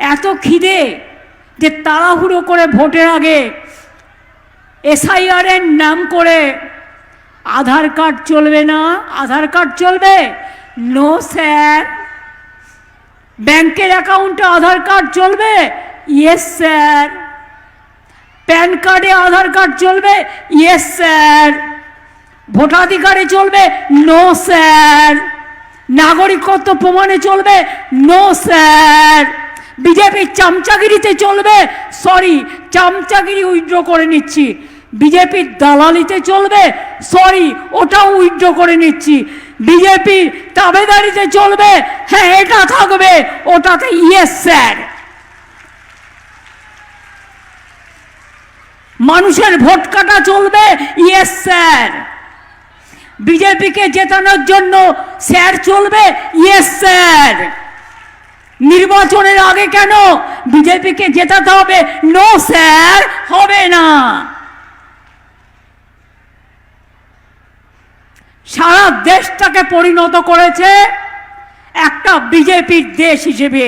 এত খিদে যে তাড়াহুড়ো করে ভোটের আগে এসআইআর এর নাম করে আধার কার্ড চলবে না? আধার কার্ড চলবে? নো স্যার ব্যাংকের অ্যাকাউন্টে আধার কার্ড চলবে? ইয়েস স্যার প্যান কার্ডে আধার কার্ড চলবে? ইয়েস স্যার ভোটাধিকারে চলবে? নো স্যার নাগরিকত্ব প্রমাণে চলবে? নো স্যার বিজেপির চামচাগিরিতে চলবে। সরি চামচাগিরি উইথড্র করে নিচ্ছি। বিজেপির দালালিতে চলবে। সরি ওটাও উইথড্র করে নিচ্ছি। বিজেপির তাবেদারিতে চলবে। হ্যাঁ এটা থাকবে। ওটাতে ইয়েস স্যার মানুষের ভোট কাটা চলবে। ইয়েস স্যার বিজেপিকে জেতানোর জন্য স্যার চলবে। ইয়েস স্যার নির্বাচনের আগে কেন বিজেপিকে জেতাতে হবে? নো স্যার হবে না। সারা দেশটাকে পরিণত করেছে একটা বিজেপির দেশ হিসেবে।